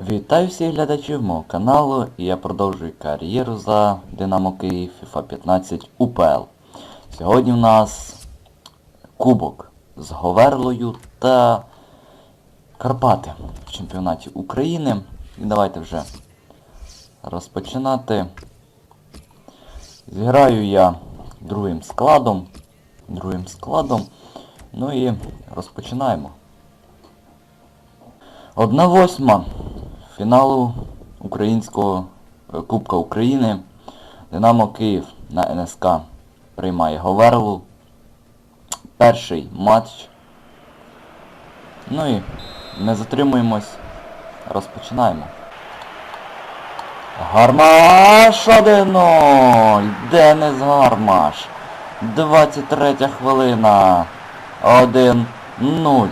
Вітаю всіх глядачів мого каналу і я продовжую кар'єру за Динамо Київ FIFA 15 УПЛ. Сьогодні в нас кубок з Говерлою та Карпати в чемпіонаті України. І давайте вже розпочинати. Зіграю я другим складом. Другим складом. Ну і розпочинаємо. Одна восьма фіналу Українського е, Кубка України. Динамо Київ на НСК приймає Говерлу. Перший матч. Ну і не затримуємось. Розпочинаємо. Гармаш 1-0! Денис Гармаш. 23 хвилина. 1-0.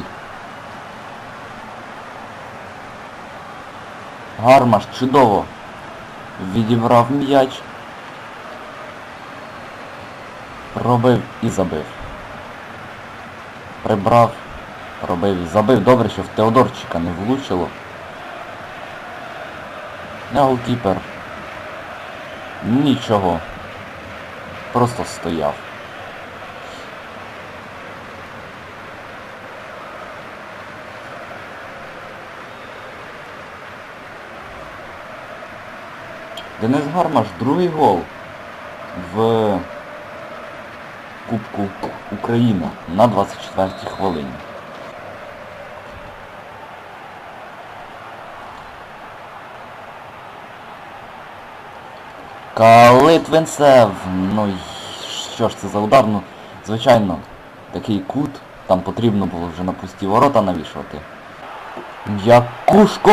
Гармаш чудово відібрав м'яч. Пробив і забив. Прибрав, пробив і забив. Добре, що в Теодорчика не влучило. А голкіпер. Нічого. Просто стояв. Денис Гармаш, другий гол в Кубку України на 24-й хвилині. Калитвинцев. Ну що ж це за удар? Ну, звичайно, такий кут. Там потрібно було вже на пусті ворота навішувати. Якушко!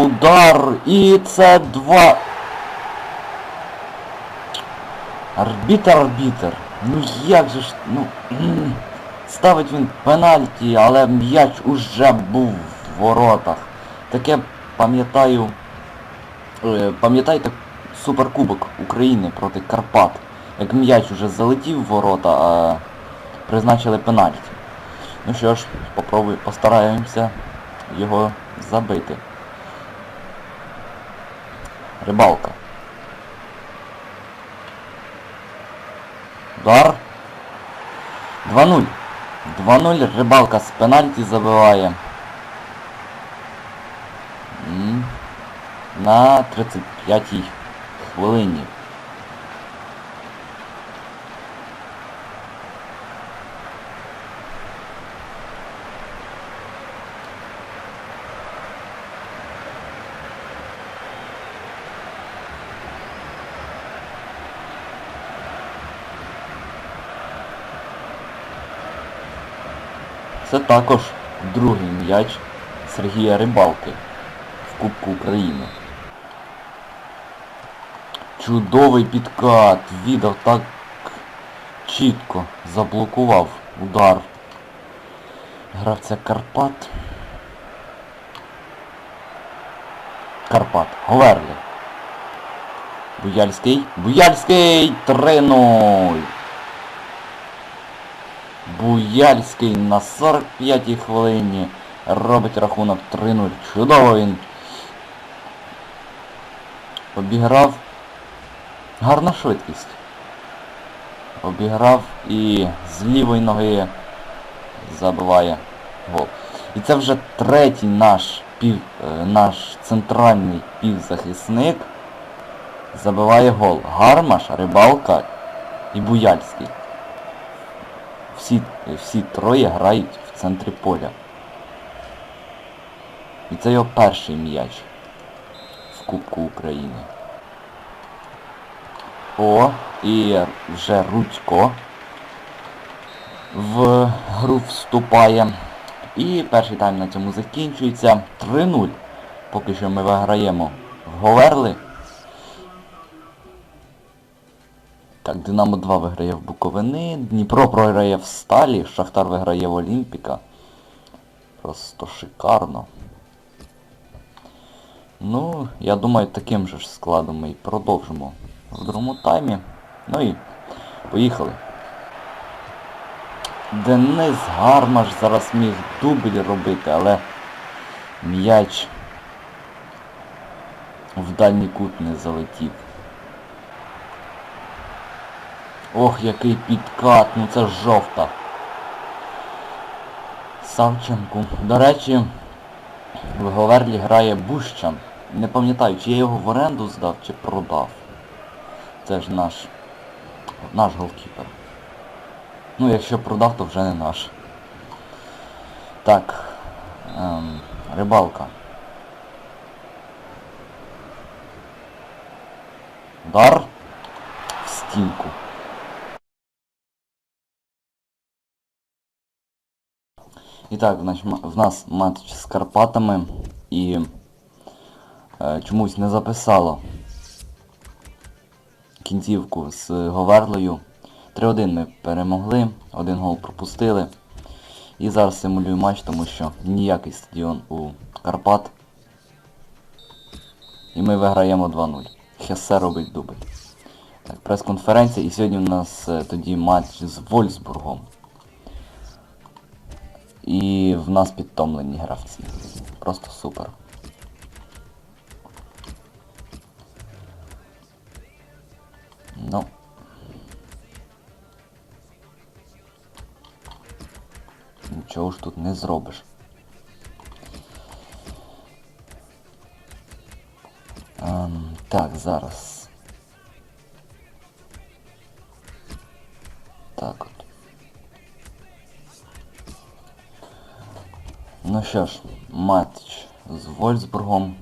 Удар! І це два. Арбітер, арбітер. Ну як же ж, ну... Ставить він пенальті, але м'яч уже був в воротах. Таке пам'ятаю... е, Пам'ятаєте Суперкубок України проти Карпат. Як м'яч уже залетів в ворота, а призначили пенальті. Ну що ж, попробуй, постараємося його забити. Рибалка. Удар. 2-0. 2-0. Рибалка з пенальті забиває. На 35-й хвилині. Це також другий м'яч Сергія Рибалки в Кубку України. Чудовий підкат. Відав так чітко заблокував удар гравця Карпат. Карпат. Говерлі. Буяльський. Буяльський! 3-0. Буяльський на 45-й хвилині робить рахунок 3-0. Чудово він обіграв. Гарна швидкість. Обіграв і з лівої ноги забиває гол. І це вже третій наш пів, е, наш центральний півзахисник забиває гол. Гармаш, Рибалка і Буяльський. Всі, всі троє грають в центрі поля. І це його перший м'яч в Кубку України. О, і вже Рудько в гру вступає. І перший тайм на цьому закінчується. 3-0. Поки що ми виграємо в Говерли. Так, Динамо 2 виграє в Буковини, Дніпро програє в Сталі, Шахтар виграє в Олімпіка. Просто шикарно. Ну, я думаю, таким же ж складом ми і продовжимо в другому таймі. Ну і поїхали. Денис Гармаш зараз міг дубль робити, але м'яч в дальній кут не залетів. Ох, який підкат, ну це жовта. Савченку. До речі, в Говерлі грає Бущан. Не пам'ятаю, чи я його в оренду здав, чи продав. Це ж наш. наш голкіпер. Ну, якщо продав, то вже не наш. Так. Ем, рибалка. Удар. В стінку. І так, значить, в нас матч з Карпатами і е, чомусь не записало кінцівку з Говерлою. 3-1 ми перемогли, один гол пропустили. І зараз симулюю матч, тому що ніякий стадіон у Карпат. І ми виграємо 2-0. Хесе робить дубль. Так, прес-конференція і сьогодні у нас е, тоді матч з Вольсбургом. І в нас підтомлені гравці. Просто супер. Ну. Нічого ж тут не зробиш. Ем, так, зараз. Так от. Ну що ж, матч з Вольсбургом.